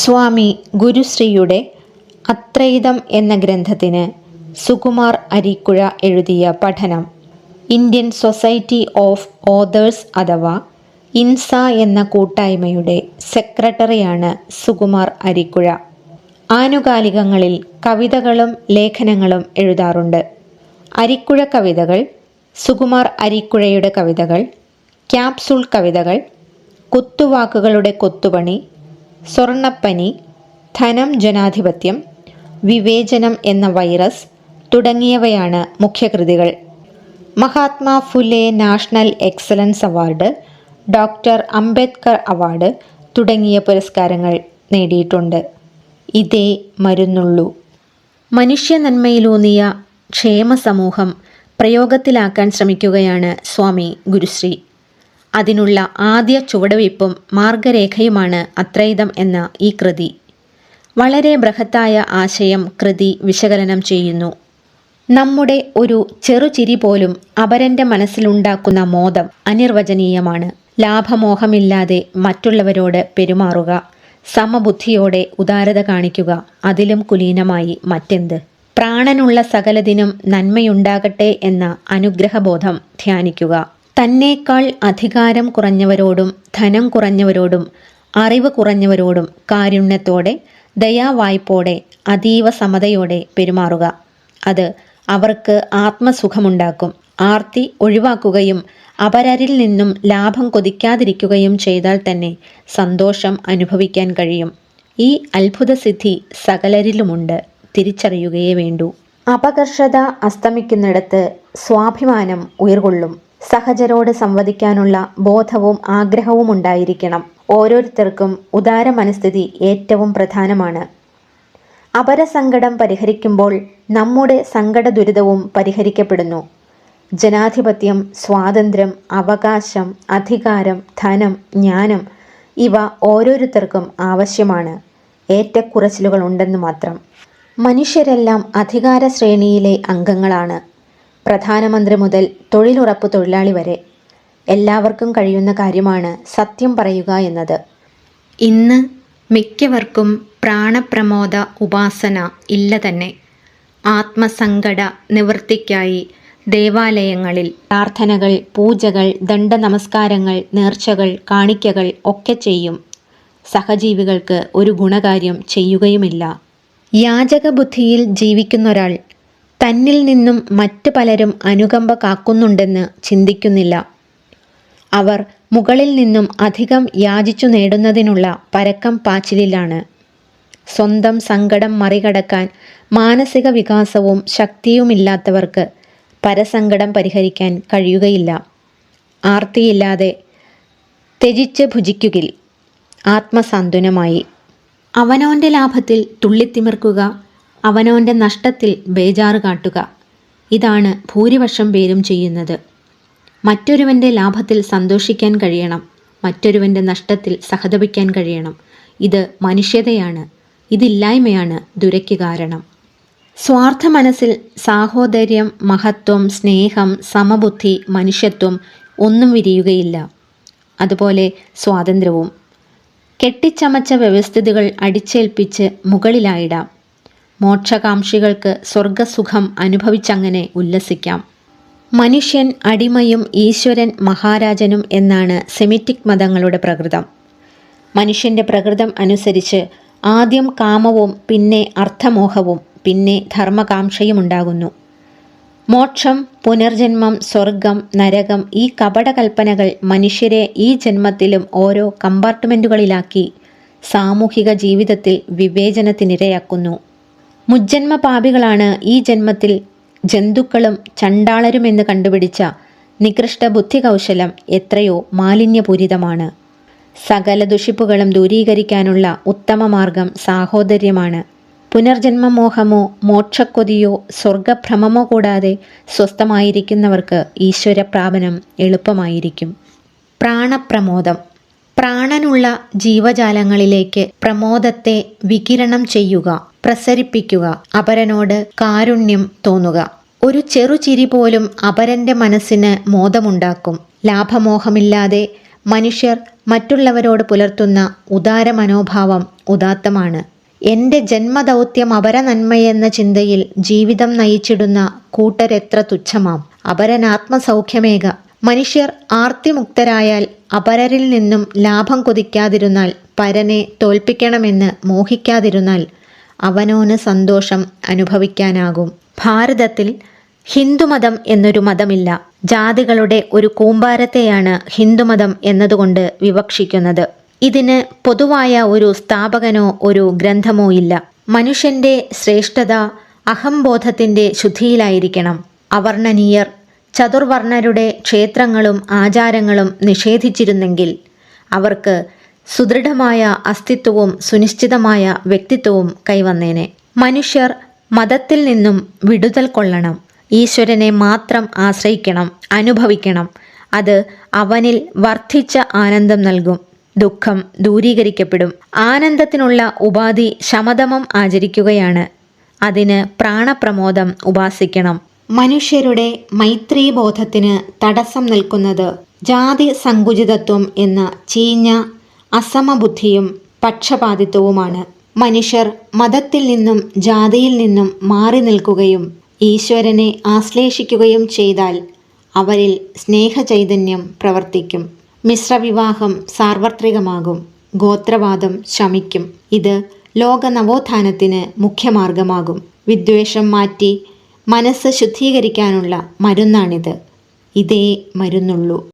സ്വാമി ഗുരുശ്രീയുടെ അത്രൈതം എന്ന ഗ്രന്ഥത്തിന് സുകുമാർ അരിക്കുഴ എഴുതിയ പഠനം. ഇന്ത്യൻ സൊസൈറ്റി ഓഫ് ഓതേഴ്സ് അഥവാ ഇൻസ എന്ന കൂട്ടായ്മയുടെ സെക്രട്ടറിയാണ് സുകുമാർ അരിക്കുഴ. ആനുകാലികങ്ങളിൽ കവിതകളും ലേഖനങ്ങളും എഴുതാറുണ്ട്. അരിക്കുഴ കവിതകൾ സുകുമാർ അരിക്കുഴയുടെ കവിതകൾ ക്യാപ്സൂൾ കവിതകൾ കുത്തുവാക്കുകളുടെ കൊത്തുപണി സ്വർണപ്പനി ധനം ജനാധിപത്യം വിവേചനം എന്ന വൈറസ് തുടങ്ങിയവയാണ് മുഖ്യകൃതികൾ. Mahatma Phule national excellence award doctor Ambedkar award തുടങ്ങിയ പുരസ്കാരങ്ങൾ നേടിയിട്ടുണ്ട്. ഇതേ മരുന്നുള്ളൂ. മനുഷ്യ നന്മയിലൂന്നിയ ക്ഷേമ സമൂഹം പ്രയോഗത്തിലാക്കാൻ ശ്രമിക്കുകയാണ് സ്വാമി ഗുരുശ്രീ. അതിനുള്ള ആദ്യ ചുവടുവയ്പും മാർഗരേഖയുമാണ് അത്രൈതം എന്ന ഈ കൃതി. വളരെ ബൃഹത്തായ ആശയം കൃതി വിശകലനം ചെയ്യുന്നു. നമ്മുടെ ഒരു ചെറുചിരി പോലും അപരന്റെ മനസ്സിലുണ്ടാക്കുന്ന മോദം അനിർവചനീയമാണ്. ലാഭമോഹമില്ലാതെ മറ്റുള്ളവരോട് പെരുമാറുക സമബുദ്ധിയോടെ ഉദാരത കാണിക്കുക അതിലും കുലീനമായി മറ്റെന്ത്? പ്രാണനുള്ള സകലതിനും നന്മയുണ്ടാകട്ടെ എന്ന അനുഗ്രഹബോധം ധ്യാനിക്കുക. തന്നേക്കാൾ അധികാരം കുറഞ്ഞവരോടും ധനം കുറഞ്ഞവരോടും അറിവ് കുറഞ്ഞവരോടും കാരുണ്യത്തോടെ ദയാവായ്പോടെ അതീവ സമതയോടെ പെരുമാറുക. അത് അവർക്ക് ആത്മസുഖമുണ്ടാക്കും ആർത്തി ഒഴിവാക്കുകയും അപരരിൽ നിന്നും ലാഭം കൊതിക്കാതിരിക്കുകയും ചെയ്താൽ തന്നെ സന്തോഷം അനുഭവിക്കാൻ കഴിയും. ഈ അത്ഭുതസിദ്ധി സകലരിലുമുണ്ട്. തിരിച്ചറിയുകയേ വേണ്ടൂ. അപകർഷത അസ്തമിക്കുന്നിടത്ത് സ്വാഭിമാനം ഉയർകൊള്ളും. സഹജരോട് സംവദിക്കാനുള്ള ബോധവും ആഗ്രഹവും ഉണ്ടായിരിക്കണം. ഓരോരുത്തർക്കും ഉദാര മനസ്ഥിതി ഏറ്റവും പ്രധാനമാണ്. അപരസങ്കടം പരിഹരിക്കുമ്പോൾ നമ്മുടെ സങ്കട ദുരിതവും പരിഹരിക്കപ്പെടുന്നു. ജനാധിപത്യം സ്വാതന്ത്ര്യം അവകാശം അധികാരം ധനം ജ്ഞാനം ഇവ ഓരോരുത്തർക്കും ആവശ്യമാണ്. ഏറ്റക്കുറച്ചിലുകൾ ഉണ്ടെന്ന് മാത്രം. മനുഷ്യരെല്ലാം അധികാര ശ്രേണിയിലെ അംഗങ്ങളാണ്. പ്രധാനമന്ത്രി മുതൽ തൊഴിലുറപ്പ് തൊഴിലാളി വരെ എല്ലാവർക്കും കഴിയുന്ന കാര്യമാണ് സത്യം പറയുക എന്നത്. ഇന്ന് മിക്കവർക്കും പ്രാണപ്രമോദ ഉപാസന ഇല്ല തന്നെ. ആത്മസങ്കട നിവൃത്തിക്കായി ദേവാലയങ്ങളിൽ പ്രാർത്ഥനകൾ പൂജകൾ ദണ്ഡ നമസ്കാരങ്ങൾ നേർച്ചകൾ കാണിക്കകൾ ഒക്കെ ചെയ്യും. സഹജീവികൾക്ക് ഒരു ഗുണകാര്യം ചെയ്യുകയുമില്ല. യാചക ബുദ്ധിയിൽ ജീവിക്കുന്നൊരാൾ തന്നിൽ നിന്നും മറ്റ് പലരും അനുകമ്പ കാക്കുന്നുണ്ടെന്ന് ചിന്തിക്കുന്നില്ല. അവർ മുകളിൽ നിന്നും അധികം യാചിച്ചു നേടുന്നതിനുള്ള പരക്കം പാച്ചിലിലാണ്. സ്വന്തം സങ്കടം മറികടക്കാൻ മാനസിക വികാസവും ശക്തിയുമില്ലാത്തവർക്ക് പരസങ്കടം പരിഹരിക്കാൻ കഴിയുകയില്ല. ആർത്തിയില്ലാതെ ത്യജിച്ച് ഭുജിക്കുകിൽ ആത്മസാന്ത്വനമായി. അവനോന്റെ ലാഭത്തിൽ തുള്ളിത്തിമിർക്കുക അവനോന്റെ നഷ്ടത്തിൽ ബേജാറ് കാട്ടുക. ഇതാണ് ഭൂരിപക്ഷം പേരും ചെയ്യുന്നത്. മറ്റൊരുവന്റെ ലാഭത്തിൽ സന്തോഷിക്കാൻ കഴിയണം. മറ്റൊരുവന്റെ നഷ്ടത്തിൽ സഹതപിക്കാൻ കഴിയണം. ഇത് മനുഷ്യതയാണ്. ഇതില്ലായ്മയാണ് ദുരയ്ക്ക് കാരണം. സ്വാർത്ഥ മനസ്സിൽ സാഹോദര്യം മഹത്വം സ്നേഹം സമബുദ്ധി മനുഷ്യത്വം ഒന്നും വിരിയുകയില്ല. അതുപോലെ സ്വാതന്ത്ര്യവും. കെട്ടിച്ചമച്ച വ്യവസ്ഥിതികൾ അടിച്ചേൽപ്പിച്ച് മുകളിലായിടാം. മോക്ഷകാംക്ഷികൾക്ക് സ്വർഗസുഖം അനുഭവിച്ചങ്ങനെ ഉല്ലസിക്കാം. മനുഷ്യൻ അടിമയും ഈശ്വരൻ മഹാരാജനും എന്നാണ് സെമിറ്റിക് മതങ്ങളുടെ പ്രകൃതം. മനുഷ്യന്റെ പ്രകൃതം അനുസരിച്ച് ആദ്യം കാമവും പിന്നെ അർത്ഥമോഹവും പിന്നെ ധർമ്മകാംക്ഷയും ഉണ്ടാകുന്നു. മോക്ഷം പുനർജന്മം സ്വർഗം നരകം ഈ കപടകൽപ്പനകൾ മനുഷ്യരെ ഈ ജന്മത്തിലും ഓരോ കമ്പാർട്ട്മെന്റുകളിലാക്കി സാമൂഹിക ജീവിതത്തിൽ വിവേചനത്തിനിരയാക്കുന്നു. മുജ്ജന്മ പാപികളാണ് ഈ ജന്മത്തിൽ ജന്തുക്കളും ചണ്ടാളരുമെന്ന് കണ്ടുപിടിച്ച നികൃഷ്ട ബുദ്ധികൗശലം എത്രയോ മാലിന്യപൂരിതമാണ്. സകല ദുഷിപ്പുകളും ദൂരീകരിക്കാനുള്ള ഉത്തമ മാർഗം സാഹോദര്യമാണ്. പുനർജന്മമോഹമോ മോക്ഷക്കൊതിയോ സ്വർഗഭ്രമമോ കൂടാതെ സ്വസ്ഥമായിരിക്കുന്നവർക്ക് ഈശ്വരപ്രാപനം എളുപ്പമായിരിക്കും. പ്രാണപ്രമോദം. പ്രാണനുള്ള ജീവജാലങ്ങളിലേക്ക് പ്രമോദത്തെ വികിരണം ചെയ്യുക. പ്രസരിപ്പിക്കുക. അപരനോട് കാരുണ്യം തോന്നുക. ഒരു ചെറുചിരി പോലും അപരന്റെ മനസ്സിന് മോദമുണ്ടാക്കും. ലാഭമോഹമില്ലാതെ മനുഷ്യർ മറ്റുള്ളവരോട് പുലർത്തുന്ന ഉദാര മനോഭാവം ഉദാത്തമാണ്. എന്റെ ജന്മദൗത്യം അപര നന്മയെന്ന ചിന്തയിൽ ജീവിതം നയിച്ചിടുന്ന കൂട്ടരെത്ര തുച്ഛമാം. അപരനാത്മസൗഖ്യമേക. മനുഷ്യർ ആർത്തിമുക്തരായാൽ അപരരിൽ നിന്നും ലാഭം കൊതിക്കാതിരുന്നാൽ പരനെ തോൽപ്പിക്കണമെന്ന് മോഹിക്കാതിരുന്നാൽ അവനോന് സന്തോഷം അനുഭവിക്കാനാകും. ഭാരതത്തിൽ ഹിന്ദുമതം എന്നൊരു മതമില്ല. ജാതികളുടെ ഒരു കൂമ്പാരത്തെയാണ് ഹിന്ദുമതം എന്നതുകൊണ്ട് വിവക്ഷിക്കുന്നത്. ഇതിന് പൊതുവായ ഒരു സ്ഥാപകനോ ഒരു ഗ്രന്ഥമോ ഇല്ല. മനുഷ്യന്റെ ശ്രേഷ്ഠത അഹംബോധത്തിന്റെ ശുദ്ധിയിലായിരിക്കണം. അവർണനീയർ ചതുർവർണരുടെ ക്ഷേത്രങ്ങളും ആചാരങ്ങളും നിഷേധിച്ചിരുന്നെങ്കിൽ അവർക്ക് സുദൃഢമായ അസ്തിത്വവും സുനിശ്ചിതമായ വ്യക്തിത്വവും കൈവന്നേനെ. മനുഷ്യർ മതത്തിൽ നിന്നും വിടുതൽ കൊള്ളണം. ഈശ്വരനെ മാത്രം ആശ്രയിക്കണം അനുഭവിക്കണം. അത് അവനിൽ വർദ്ധിച്ച ആനന്ദം നൽകും. ദുഃഖം ദൂരീകരിക്കപ്പെടും. ആനന്ദത്തിനുള്ള ഉപാധി ശമതമം ആചരിക്കുകയാണ്. അതിന് പ്രാണപ്രമോദം ഉപാസിക്കണം. മനുഷ്യരുടെ മൈത്രീബോധത്തിന് തടസ്സം നിൽക്കുന്നത് ജാതി സങ്കുചിതത്വം എന്ന ചീഞ്ഞ അസമബുദ്ധിയും പക്ഷപാതിത്വവുമാണ്. മനുഷ്യർ മതത്തിൽ നിന്നും ജാതിയിൽ നിന്നും മാറി നിൽക്കുകയും ഈശ്വരനെ ആശ്ലേഷിക്കുകയും ചെയ്താൽ അവരിൽ സ്നേഹചൈതന്യം പ്രവർത്തിക്കും. മിശ്രവിവാഹം സാർവത്രികമാകും. ഗോത്രവാദം ശമിക്കും. ഇത് ലോക നവോത്ഥാനത്തിന് മുഖ്യമാർഗമാകും. വിദ്വേഷം മാറ്റി മനസ്സ് ശുദ്ധീകരിക്കാനുള്ള മരുന്നാണിത്. ഇതേ മരുന്നുള്ളൂ.